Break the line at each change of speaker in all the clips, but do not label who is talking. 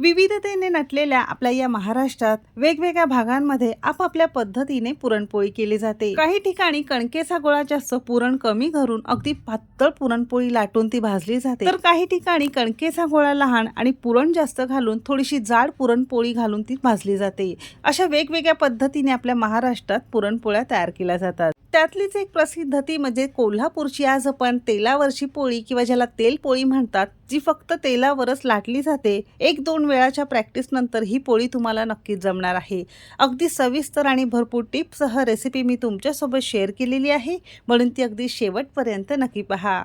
विविधतेने नटलेल्या आपल्या या महाराष्ट्रात वेगवेगळ्या भागांमध्ये आपापल्या पद्धतीने पुरणपोळी केली जाते. काही ठिकाणी कणकेचा गोळा जास्त पुरण कमी घरून अगदी पातळ पुरणपोळी लाटून ती भाजली जाते. तर काही ठिकाणी कणकेचा गोळा लहान आणि पुरण जास्त घालून थोडीशी जाड पुरणपोळी घालून ती भाजली जाते. अशा वेगवेगळ्या पद्धतीने आपल्या महाराष्ट्रात पुरणपोळ्या तयार केल्या जातात. त्यातलीच एक प्रसिद्ध ती म्हणजे कोल्हापूरची आज आपण तेलावरची पोळी किंवा ज्याला तेल पोळी म्हणतात जी फक्त तेलावरच लाटली जाते एक दोन वेळाच्या प्रॅक्टिस नंतर ही पोळी तुम्हाला नक्कीच जमणार आहे. अगदी सविस्तर आणि भरपूर टिप्ससह रेसिपी मी तुमच्यासोबत शेअर केलेली आहे म्हणून ती अगदी शेवटपर्यंत नक्की पहा.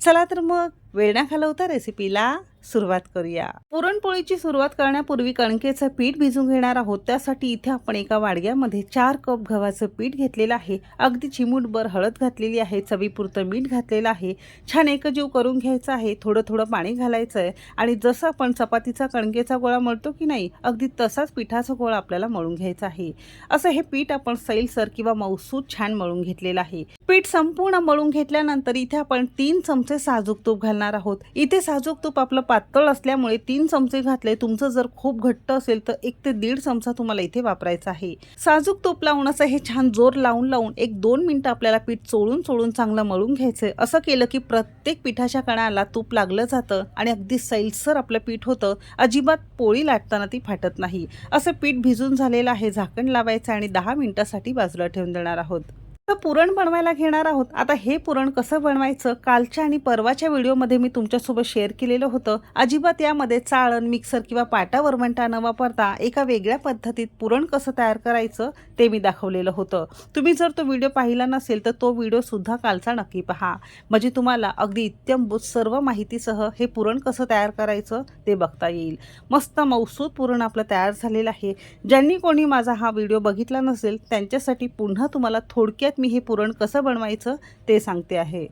चला तर मग वेळ घालवता रेसिपीला सुरुवात करूया. पुरणपोळीची सुरुवात करण्यापूर्वी कणकेचं पीठ भिजून घेणार आहोत. त्यासाठी इथे आपण एका वाडग्यामध्ये चार कप गव्हाचं पीठ घेतलेलं आहे. अगदी चिमूटभर हळद घातलेली आहे. चवीपुरतं मीठ घातलेलं आहे. छान एकजीव करून घ्यायचं आहे. थोडं थोडं पाणी घालायचं आहे आणि जसं आपण चपातीचा कणकेचा गोळा मळतो की नाही अगदी तसाच पिठाचा गोळा आपल्याला मळून घ्यायचा आहे. असं हे पीठ आपण सैलसर किंवा मौसूद छान मळून घेतलेलं आहे. पीठ संपूर्ण मळून घेतल्यानंतर इथे आपण तीन चमचे साजूक तूप घालणार आहोत. इथे साजूक तूप आपलं पातळ असल्यामुळे तीन चमचे घातले. तुमचं जर खूप घट्ट असेल तर एक ते दीड चमचा तुम्हाला इथे वापरायचा आहे. साजूक तूप लावून असं हे छान जोर लावून लावून एक दोन मिनिटं आपल्याला पीठ चोळून चोळून चांगलं मळून घ्यायचंय. असं केलं की प्रत्येक पिठाच्या कणाला तूप लागलं जातं आणि अगदी सैलसर आपलं पीठ होतं. अजिबात पोळी लाटताना ती फाटत नाही. असं पीठ भिजून झालेलं आहे. झाकण लावायचं आणि दहा मिनिटासाठी बाजूला ठेवून देणार आहोत. तर पुरण बनवायला घेणार आहोत. आता हे पुरण कसं बनवायचं? कालच्या आणि परवाच्या व्हिडिओमध्ये मी तुमच्यासोबत शेअर केलेलं होतं. अजिबात यामध्ये चाळण मिक्सर किंवा पाटा वरवंटा न वापरता एका वेगळ्या पद्धतीत पुरण कसं तयार करायचं ते मी दाखवलेलं होतं. तुम्ही जर तो व्हिडिओ पाहिला नसेल तर तो व्हिडिओसुद्धा कालचा नक्की पहा. म्हणजे तुम्हाला अगदी इत्यंभूत सर्व माहितीसह हे पुरण कसं तयार करायचं ते बघता येईल. मस्त मौसूद पुरण आपलं तयार झालेलं आहे. ज्यांनी कोणी माझा हा व्हिडिओ बघितला नसेल त्यांच्यासाठी पुन्हा तुम्हाला थोडक्यात मी हे पुरण कसं बनवायचं ते सांगते आहे.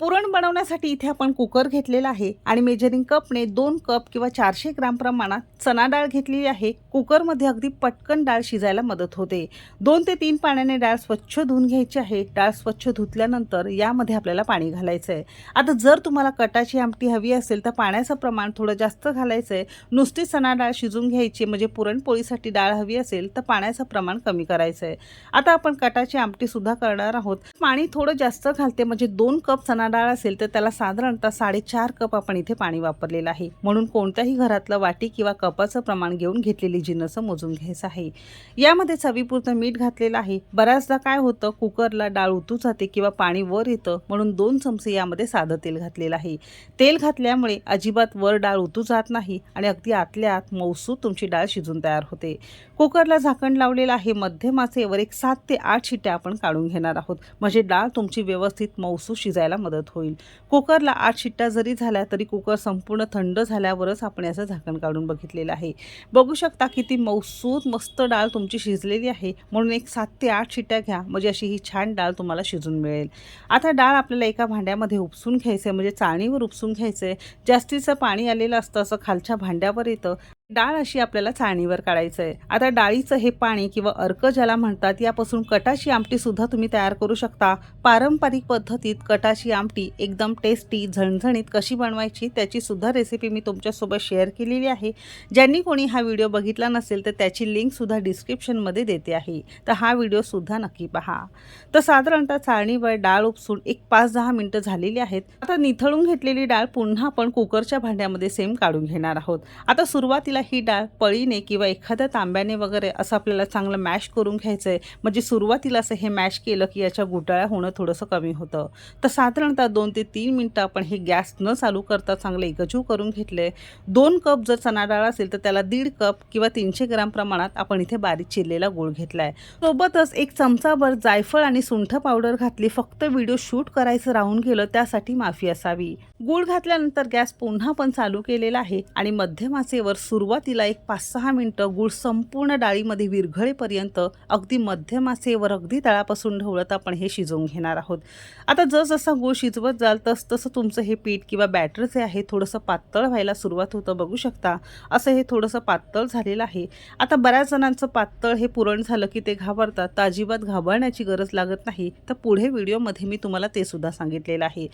पुरण बनवण्यासाठी इथे आपण कुकर घेतलेला आहे आणि मेजरिंग कपने दोन कप किंवा चारशे ग्राम प्रमाणात चना डाळ घेतलेली आहे. कुकरमध्ये अगदी पटकन डाळ शिजायला मदत होते. दोन ते तीन पाण्याने डाळ स्वच्छ धुवून घ्यायची आहे. डाळ स्वच्छ धुतल्यानंतर यामध्ये आपल्याला पाणी घालायचं आहे आता जर तुम्हाला कटाची आमटी हवी असेल तर पाण्याचं प्रमाण थोडं जास्त घालायचं आहे नुसती चना डाळ शिजून घ्यायची म्हणजे पुरणपोळीसाठी डाळ हवी असेल तर पाण्याचं प्रमाण कमी करायचं आहे आता आपण कटाची आमटीसुद्धा करणार आहोत. पाणी थोडं जास्त घालते म्हणजे दोन कप चना डाळ असेल तर त्याला साधारणतः साडेचार कप आपण इथे पाणी वापरलेलं आहे. म्हणून कोणत्याही घरातलं वाटी किंवा कपाचं प्रमाण घेऊन घेतलेली जिन्नसं मोजून घ्यायचं आहे. यामध्ये चवीपुरतं मीठ घातलेलं आहे. बऱ्याचदा काय होतं कुकरला डाळ उतू जाते किंवा पाणी वर येतं म्हणून दोन चमचे यामध्ये साधं तेल घातलेलं आहे. तेल घातल्यामुळे अजिबात वर डाळ उतू जात नाही आणि अगदी आतल्या आत मौसूद तुमची डाळ शिजून तयार होते. कुकरला झाकण लावलेलं आहे. मध्यम आचेवर एक सात ते आठ शिट्ट्या आपण काढून घेणार आहोत. म्हणजे डाळ तुमची व्यवस्थित मौसू शिजायला मदत मदत होईल. कुकरला आठ शिट्ट्या जरी झाल्या तरी कुकर संपूर्ण थंड झाल्यावरच आपण याचं झाकण काढून बघितलेलं आहे. बघू शकता किती मौसूद मस्त डाळ तुमची शिजलेली आहे. म्हणून एक सात ते आठ शिट्ट्या घ्या. म्हणजे अशी ही छान डाळ तुम्हाला शिजून मिळेल. आता डाळ आपल्याला एका भांड्यामध्ये उपसून घ्यायचं आहे म्हणजे चाळणीवर उपसून घ्यायचं आहे जास्तीचं पाणी आलेलं असतं असं खालच्या भांड्यावर येतं. डाळ अशी आपल्याला चाळणीवर काढायचं आहे आता डाळीचं हे पाणी किंवा अर्क ज्याला म्हणतात यापासून कटाची आमटी सुद्धा तुम्ही तयार करू शकता. पारंपरिक पद्धतीत कटाची आमटी एकदम टेस्टी झणझणीत कशी बनवायची त्याची सुद्धा रेसिपी मी तुमच्यासोबत शेअर केलेली आहे. ज्यांनी कोणी हा व्हिडिओ बघितला नसेल तर त्याची लिंकसुद्धा डिस्क्रिप्शनमध्ये देते आहे. तर हा व्हिडिओसुद्धा नक्की पहा. तर साधारणतः चाळणीवर डाळ उपसून एक पाच दहा मिनटं झालेली आहेत. आता निथळून घेतलेली डाळ पुन्हा आपण कुकरच्या भांड्यामध्ये सेम काढून घेणार आहोत. आता सुरुवातीला ही डाळ पळीने किंवा एखाद्या तांब्याने वगैरे असं आपल्याला चांगलं मॅश करून घ्यायचं आहे म्हणजे सुरुवातीला असं हे मॅश केलं की याच्या गुटाळ्या होणं थोडंसं कमी होतं. तर साधारणतः दोन ते तीन मिनटं आपण हे गॅस न चालू करता चांगलं एकजीव करून घेतले. दोन कप जर चणा डाळ असेल तर त्याला दीड कप किंवा तीनशे ग्राम प्रमाणात आपण इथे बारीक चिरलेला गुळ घेतला आहे सोबतच एक चमचाभर जायफळ आणि सुंठ पावडर घातली. फक्त व्हिडिओ शूट करायचं राहून गेलं त्यासाठी माफी असावी. गूळ घातल्यानंतर गॅस पुन्हा पण चालू केलेला आहे आणि मध्यमासेवर सुरू सुरुवातीला एक पाच सहा मिनटं गूळ संपूर्ण डाळीमध्ये विरघळेपर्यंत अगदी मध्यमासेवर अगदी तळापासून ढवळत आपण हे शिजवून घेणार आहोत. आता जसजसा गूळ शिजवत जाल तस तसं तुमचं हे पीठ किंवा बॅटर जे आहे थोडंसं पातळ व्हायला सुरुवात होतं बघू शकता. असं हे थोडंसं पातळ झालेलं आहे. आता बऱ्याच जणांचं पातळ हे पुरण झालं की ते घाबरतात. तर अजिबात घाबरण्याची गरज लागत नाही. तर पुढे व्हिडिओमध्ये मी तुम्हाला ते सुद्धा सांगितलेलं आहे.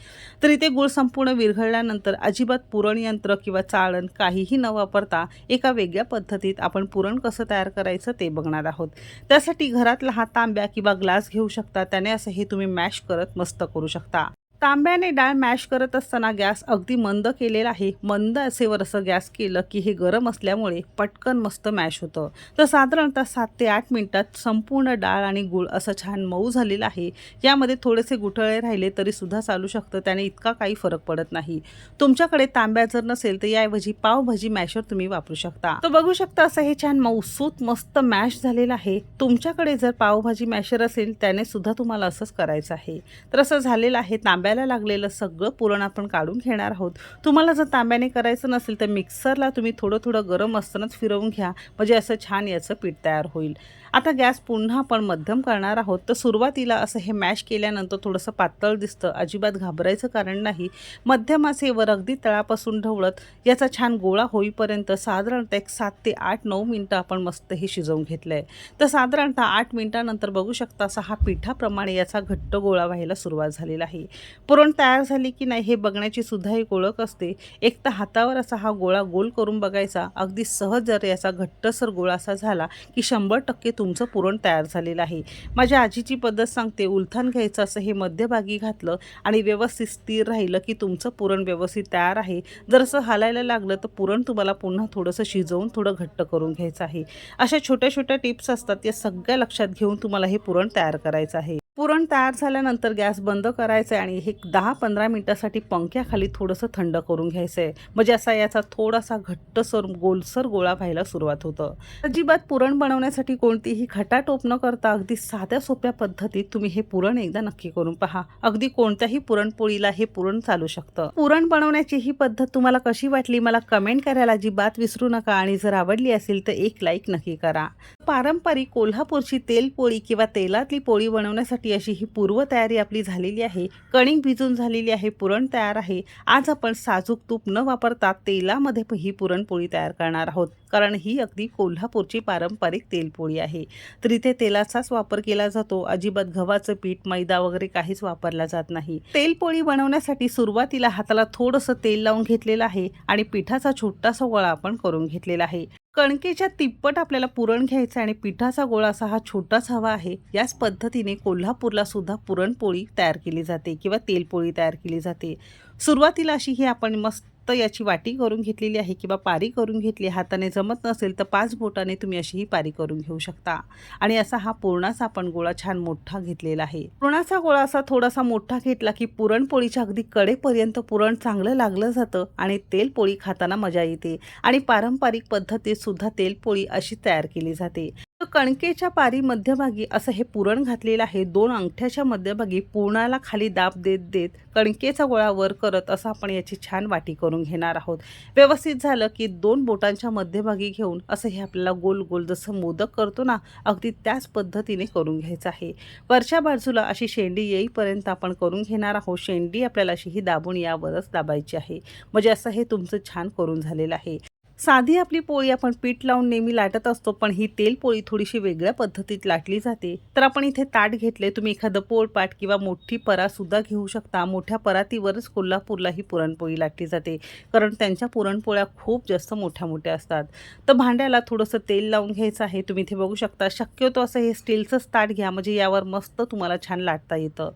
तर इथे गूळ संपूर्ण विरघळल्यानंतर अजिबात पुरण यंत्र किंवा चाळण काहीही न वापरता एका वेगळ्या पद्धतीत आपण पुरण कसं तयार करायचं ते बघणार आहोत. त्यासाठी घरातला हा तांब्या किंवा ग्लास घेऊ शकता त्याने असं हे तुम्ही मॅश करत मस्त करू शकता. तांब्याने डाळ मॅश करत असताना गॅस अगदी मंद केलेला आहे. मंद असेवर असं गॅस केलं की हे गरम असल्यामुळे पटकन मस्त मॅश होतं. तर साधारणतः सात ते आठ मिनिटात संपूर्ण डाळ आणि गूळ असं छान मऊ झालेलं आहे. यामध्ये थोडेसे गुठळे राहिले तरी सुद्धा चालू शकतं. त्याने इतका काही फरक पडत नाही. तुमच्याकडे तांब्या जर नसेल तर याऐवजी पावभाजी मॅशर तुम्ही वापरू शकता. तर बघू शकता असं हे छान मऊसूत मस्त मॅश झालेलं आहे. तुमच्याकडे जर पावभाजी मॅशर असेल त्याने सुद्धा तुम्हाला असंच करायचं आहे. तर असं झालेलं आहे तांब्या तांब्याला लागलेलं सगळं पुरण आपण काढून घेणार आहोत. तुम्हाला जर तांब्याने करायचं नसेल तर मिक्सरला तुम्ही थोडं थोडं गरम असतानाच फिरवून घ्या. म्हणजे असं छान याचं पीठ तयार होईल. आता गॅस पुन्हा आपण मध्यम करणार आहोत. तर सुरुवातीला असं हे मॅश केल्यानंतर थोडंसं पातळ दिसतं. अजिबात घाबरायचं कारण नाही. मध्यम असेवर अगदी तळापासून ढवळत याचा छान गोळा होईपर्यंत साधारणतः एक सात ते आठ नऊ मिनटं आपण मस्त हे शिजवून घेतलं आहे तर साधारणतः आठ मिनटानंतर बघू शकता असा हा पिठाप्रमाणे याचा घट्ट गोळा व्हायला सुरुवात झालेला आहे. पुरण तयार झाली की नाही हे बघण्याची सुद्धा एक ओळख असते. एक तर हातावर असा हा गोळा गोल करून बघायचा. अगदी सहज जर याचा घट्टसर गोळा असा झाला की शंभर टक्के तुमचं पुरण तयार झालेलं आहे. माझ्या आजीची पद्धत सांगते उलथान घ्यायचं असं हे मध्यभागी घातलं आणि व्यवस्थित स्थिर राहिलं की तुमचं पुरण व्यवस्थित तयार आहे. जर असं हालायला लागलं तर पुरण तुम्हाला पुन्हा थोडंसं शिजवून थोडं घट्ट करून घ्यायचं आहे. अशा छोट्या छोट्या टिप्स असतात या सगळ्या लक्षात घेऊन तुम्हाला हे पुरण तयार करायचं आहे. पुरण तयार झाल्यानंतर गॅस बंद करायचा आहे आणि हे दहा पंधरा मिनटासाठी पंख्याखाली थोडंसं थंड करून घ्यायचं आहे म्हणजे असा याचा थोडासा घट्टसर गोलसर गोळा व्हायला सुरुवात होतं. अजिबात पुरण बनवण्यासाठी कोणतीही खटाटोप न करता अगदी साध्या सोप्या पद्धतीत तुम्ही हे पुरण एकदा नक्की करून पहा. अगदी कोणत्याही पुरणपोळीला हे पुरण चालू शकतं. पुरण बनवण्याची ही पद्धत तुम्हाला कशी वाटली मला कमेंट करायला अजिबात विसरू नका आणि जर आवडली असेल तर एक लाईक नक्की करा. पारंपरिक कोल्हापूरची तेलपोळी किंवा तेलातली पोळी बनवण्यासाठी अशी ही पूर्वतयारी आपली झालेली आहे. कणिक भिजून झालेली आहे पुरण तयार आहे. आज आपण साजूक तूप न वापरता तेलामध्ये ही पुरणपोळी तयार करणार आहोत. कारण ही अगदी कोल्हापूरची पारंपरिक तेलपोळी आहे. तर इथे तेलाचाच वापर केला जातो. अजिबात गव्हाचं पीठ मैदा वगैरे काहीच वापरला जात नाही. तेलपोळी बनवण्यासाठी सुरुवातीला हाताला थोडंसं तेल लावून घेतलेलं आहे आणि पिठाचा छोटासा गोळा आपण करून घेतलेला आहे. कणकेच्या तिप्पट आपल्याला पुरण घ्यायचं आणि पिठाचा गोळा असा हा छोटाच हवा आहे. याच पद्धतीने कोल्हापूरला सुद्धा पुरणपोळी तयार केली जाते किंवा तेलपोळी तयार केली जाते. सुरुवातीला अशी ही आपण मस्त याची वाटी करून घेतलेली आहे किंवा पारी करून घेतली हाताने जमत नसेल तर पाच बोटाने तुम्ही अशी ही पारी करून घेऊ शकता. आणि असा हा पूर्णाचा आपण गोळा छान मोठा घेतलेला आहे. पुरणाचा गोळा असा थोडासा मोठा घेतला की पुरणपोळीच्या अगदी कडेपर्यंत पुरण चांगलं लागलं जातं आणि तेलपोळी खाताना मजा येते. आणि पारंपरिक पद्धतीत सुद्धा तेलपोळी अशी तयार केली जाते. कणकेच्या पारी मध्यभागी असं हे पुरण घातलेलं आहे. दोन अंगठ्याच्या मध्यभागी पुरणाला खाली दाब देत देत कणकेचा गोळा वर करत असं आपण याची छान वाटी करून घेणार आहोत. व्यवस्थित झालं की दोन बोटांच्या मध्यभागी घेऊन असं हे आपल्याला गोल गोल जसं मोदक करतो ना अगदी त्याच पद्धतीने करून घ्यायचं आहे. वरच्या बाजूला अशी शेंडी येईपर्यंत आपण करून घेणार आहोत. शेंडी आपल्याला अशी ही दाबून यावरच दाबायची आहे. म्हणजे असं हे तुमचं छान करून झालेलं आहे. साधी आपली पोळी आपण पीठ लावून नेहमी लाटत असतो पण ही तेल पोळी थोडीशी वेगळ्या पद्धतीत लाटली जाते. तर आपण इथे ताट घेतले तुम्ही एखादं पोळपाट किंवा मोठी परा सुद्धा घेऊ शकता. मोठ्या परातीवरच कोल्हापूरला ही पुरणपोळी लाटली जाते कारण त्यांच्या पुरणपोळ्या खूप जास्त मोठ्या मोठ्या असतात. तर भांड्याला थोडंसं तेल लावून घ्यायचं आहे. तुम्ही इथे बघू शकता शक्यतो असं हे स्टीलचंच ताट घ्या म्हणजे यावर मस्त तुम्हाला छान लाटता येतं.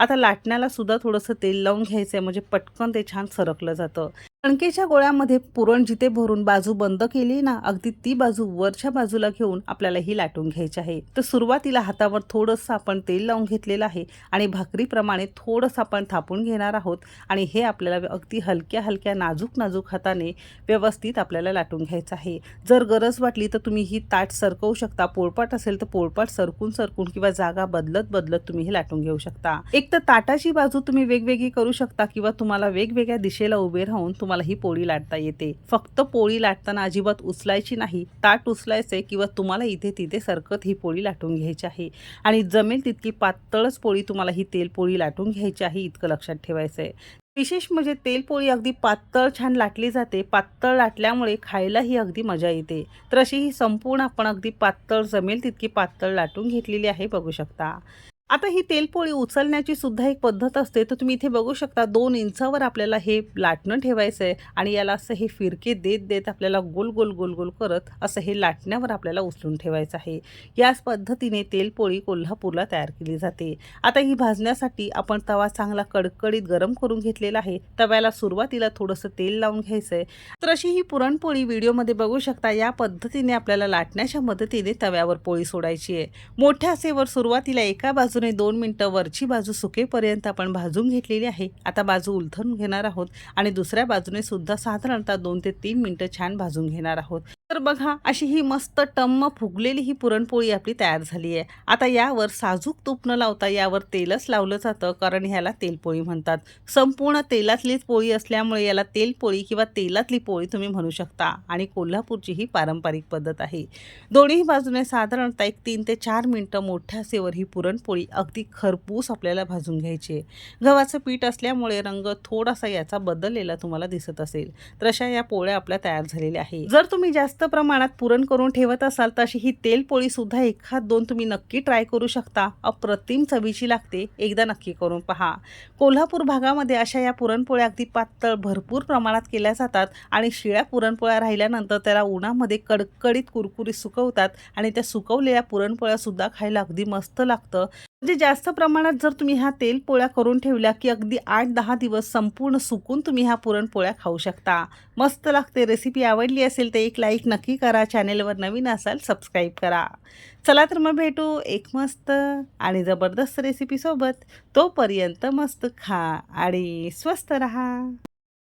आता लाटण्याला सुद्धा थोडंसं तेल लावून घ्यायचं आहे म्हणजे पटकन ते छान सरकलं जातं. कणकेच्या गोळ्यामध्ये पुरण जिथे भरून बाजू बंद केली ना अगदी ती बाजू वरच्या बाजूला घेऊन आपल्याला ही लाटून घ्यायची आहे. तर सुरुवातीला हातावर थोडंसं आपण तेल लावून घेतलेलं आहे आणि भाकरीप्रमाणे थोडंसं आपण थापून घेणार आहोत आणि हे आपल्याला अगदी हलक्या हलक्या नाजूक नाजूक हाताने व्यवस्थित आपल्याला लाटून घ्यायचं आहे. जर गरज वाटली तर तुम्ही ही ताट सरकवू शकता पोळपाट असेल तर पोळपाट सरकून सरकून किंवा जागा बदलत बदलत तुम्ही हे लाटून घेऊ शकता. एक तर ताटाची बाजू तुम्ही वेगवेगळी करू शकता किंवा तुम्हाला वेगवेगळ्या दिशेला उभे राहून तुम्हाला ही पोळी लाटता येते. फक्त पोळी लाटताना अजिबात उचलायची नाही. ताट उचलायचे किंवा तुम्हाला इथे तिथे सरकत ही पोळी लाटून घ्यायची आहे. आणि जमेल तितकी पातळच पोळी तुम्हाला ही तेल पोळी लाटून घ्यायची आहे इतकं लक्षात ठेवायचं आहे विशेष म्हणजे तेलपोळी अगदी पातळ छान लाटली जाते. पातळ लाटल्यामुळे खायलाही अगदी मजा येते. तर अशी ही संपूर्ण आपण अगदी पातळ जमेल तितकी पातळ लाटून घेतलेली आहे बघू शकता. आता ही तेलपोळी उचलण्याची सुद्धा एक पद्धत असते. तर तुम्ही इथे बघू शकता दोन इंचावर आपल्याला हे लाटणं ठेवायचं आहे आणि याला असं हे फिरके देत देत आपल्याला गोल गोल गोल गोल करत असं हे लाटण्यावर आपल्याला उचलून ठेवायचं आहे. याच पद्धतीने तेलपोळी कोल्हापूरला तयार केली जाते. आता ही भाजण्यासाठी आपण तवा चांगला कडकडीत गरम करून घेतलेला आहे. तव्याला सुरुवातीला थोडंसं तेल लावून घ्यायचं आहे तर अशी ही पुरणपोळी व्हिडिओमध्ये बघू शकता या पद्धतीने आपल्याला लाटण्याच्या मदतीने तव्यावर पोळी सोडायची आहे. मोठ्या आसेवर सुरुवातीला एका बाजूने दोन मिनटं वरची बाजू सुकेपर्यंत आपण भाजून घेतलेली आहे. आता बाजू उलथून घेणार आहोत आणि दुसऱ्या बाजूने सुद्धा साधारणतः दोन ते तीन मिनटं छान भाजून घेणार आहोत. तर बघा अशी ही मस्त टम्म फुगलेली ही पुरणपोळी आपली तयार झाली आहे. आता यावर साजूक तूप न लावता यावर तेलच लावलं जातं कारण ह्याला तेलपोळी म्हणतात. संपूर्ण तेलातलीच पोळी असल्यामुळे याला तेलपोळी किंवा तेलातली पोळी तुम्ही म्हणू शकता आणि कोल्हापूरची ही पारंपरिक पद्धत आहे. दोन्ही बाजूने साधारणतः एक तीन ते चार मिनटं मोठ्या सेवर ही पुरणपोळी अगदी खरपूस आपल्याला भाजून घ्यायची आहे. गव्हाचं पीठ असल्यामुळे रंग थोडासा याचा बदललेला तुम्हाला दिसत असेल. तर अशा या पोळ्या आपल्या तयार झालेल्या आहे जर तुम्ही जास्त प्रमाणात पुरण करून ठेवत असाल तर अशी ही तेलपोळी सुद्धा एखाद दोन तुम्ही नक्की ट्राय करू शकता. अप्रतिम चवीची लागते. एकदा नक्की करून पहा. कोल्हापूर भागामध्ये अशा या पुरणपोळ्या अगदी पातळ भरपूर प्रमाणात केल्या जातात आणि शिळ्या पुरणपोळ्या राहिल्यानंतर त्याला उन्हामध्ये कडकडीत कुरकुरीत सुकवतात आणि त्या सुकवलेल्या पुरणपोळ्या सुद्धा खायला अगदी मस्त लागतं. म्हणजे जास्त प्रमाणात जर तुम्ही ह्या तेल पोळ्या करून ठेवल्या की अगदी आठ दहा दिवस संपूर्ण सुकून तुम्ही ह्या पुरणपोळ्या खाऊ शकता. मस्त लागते रेसिपी आवडली असेल तर एक लाईक नक्की करा. चॅनेलवर नवीन असाल सबस्क्राईब करा. चला तर मग भेटू एक मस्त आणि जबरदस्त रेसिपीसोबत तोपर्यंत मस्त खा आणि स्वस्त रहा.